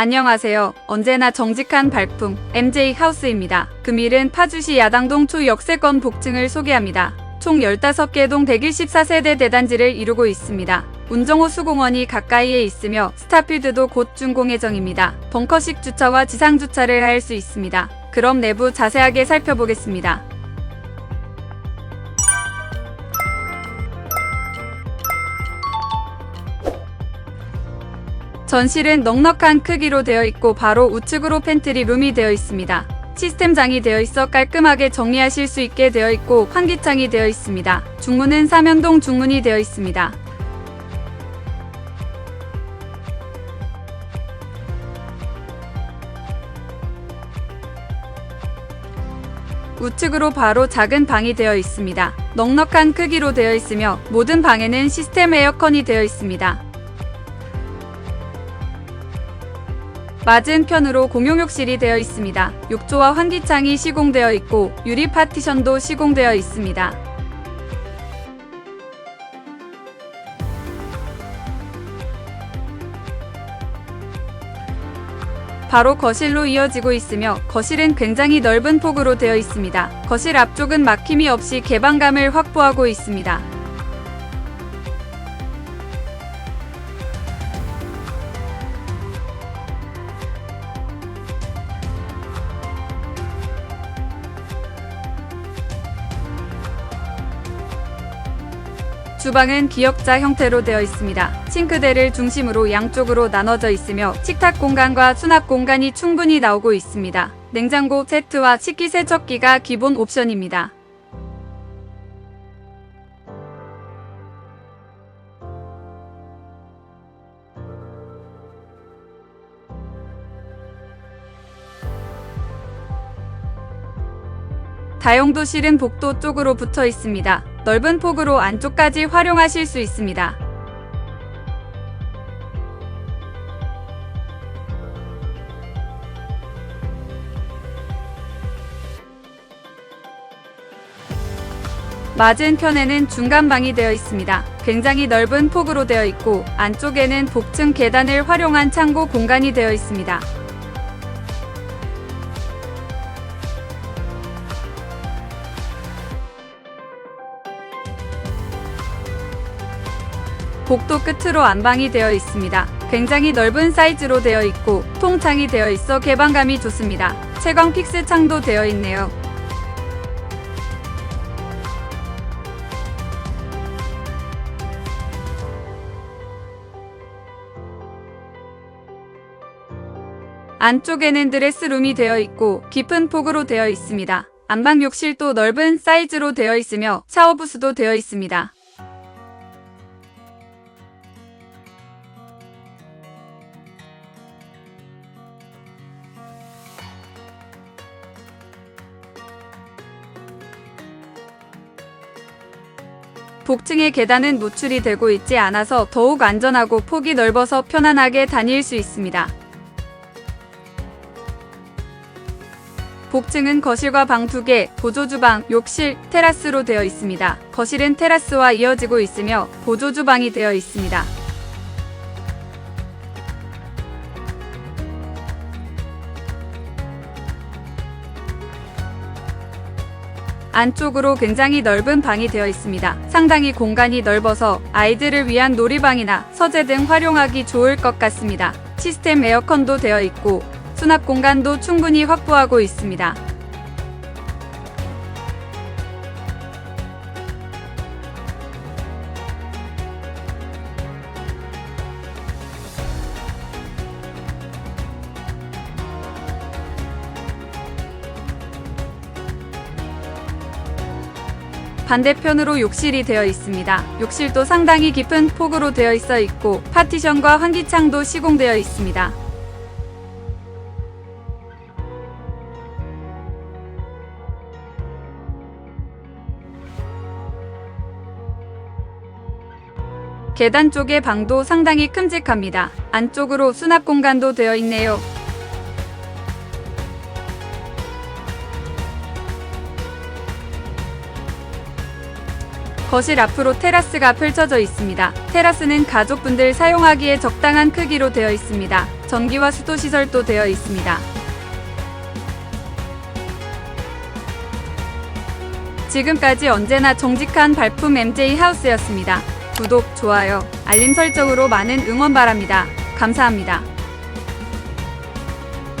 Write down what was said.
안녕하세요. 언제나 정직한 발품 MJ 하우스입니다. 금일은 파주시 야당동 초역세권 복층을 소개합니다. 총 15개 동 114세대 대단지를 이루고 있습니다. 운정호 수공원이 가까이에 있으며 스타필드도 곧 준공 예정입니다. 벙커식 주차와 지상 주차를 할 수 있습니다. 그럼 내부 자세하게 살펴보겠습니다. 전실은 넉넉한 크기로 되어 있고 바로 우측으로 팬트리 룸이 되어 있습니다. 시스템장이 되어 있어 깔끔하게 정리하실 수 있게 되어 있고 환기창이 되어 있습니다. 중문은 사면동 중문이 되어 있습니다. 우측으로 바로 작은 방이 되어 있습니다. 넉넉한 크기로 되어 있으며 모든 방에는 시스템 에어컨이 되어 있습니다. 맞은편으로 공용욕실이 되어 있습니다. 욕조와 환기창이 시공되어 있고 유리 파티션도 시공되어 있습니다. 바로 거실로 이어지고 있으며 거실은 굉장히 넓은 폭으로 되어 있습니다. 거실 앞쪽은 막힘이 없이 개방감을 확보하고 있습니다. 주방은 기역자 형태로 되어 있습니다. 싱크대를 중심으로 양쪽으로 나눠져 있으며 식탁 공간과 수납 공간이 충분히 나오고 있습니다. 냉장고 세트와 식기세척기가 기본 옵션입니다. 다용도실은 복도 쪽으로 붙어 있습니다. 넓은 폭으로 안쪽까지 활용하실 수 있습니다. 맞은편에는 중간방이 되어 있습니다. 굉장히 넓은 폭으로 되어 있고 안쪽에는 복층 계단을 활용한 창고 공간이 되어 있습니다. 복도 끝으로 안방이 되어 있습니다. 굉장히 넓은 사이즈로 되어 있고 통창이 되어 있어 개방감이 좋습니다. 채광 픽스 창도 되어 있네요. 안쪽에는 드레스룸이 되어 있고 깊은 폭으로 되어 있습니다. 안방 욕실도 넓은 사이즈로 되어 있으며 샤워 부스도 되어 있습니다. 복층의 계단은 노출이 되고 있지 않아서 더욱 안전하고 폭이 넓어서 편안하게 다닐 수 있습니다. 복층은 거실과 방두 개, 보조주방, 욕실, 테라스로 되어 있습니다. 거실은 테라스와 이어지고 있으며 보조주방이 되어 있습니다. 안쪽으로 굉장히 넓은 방이 되어 있습니다. 상당히 공간이 넓어서 아이들을 위한 놀이방이나 서재 등 활용하기 좋을 것 같습니다. 시스템 에어컨도 되어 있고 수납 공간도 충분히 확보하고 있습니다. 반대편으로 욕실이 되어 있습니다. 욕실도 상당히 깊은 폭으로 되어 있어 있고 파티션과 환기창도 시공되어 있습니다. 계단 쪽의 방도 상당히 큼직합니다. 안쪽으로 수납 공간도 되어 있네요. 거실 앞으로 테라스가 펼쳐져 있습니다. 테라스는 가족분들 사용하기에 적당한 크기로 되어 있습니다. 전기와 수도 시설도 되어 있습니다. 지금까지 언제나 정직한 발품 MJ 하우스였습니다. 구독, 좋아요, 알림 설정으로 많은 응원 바랍니다. 감사합니다.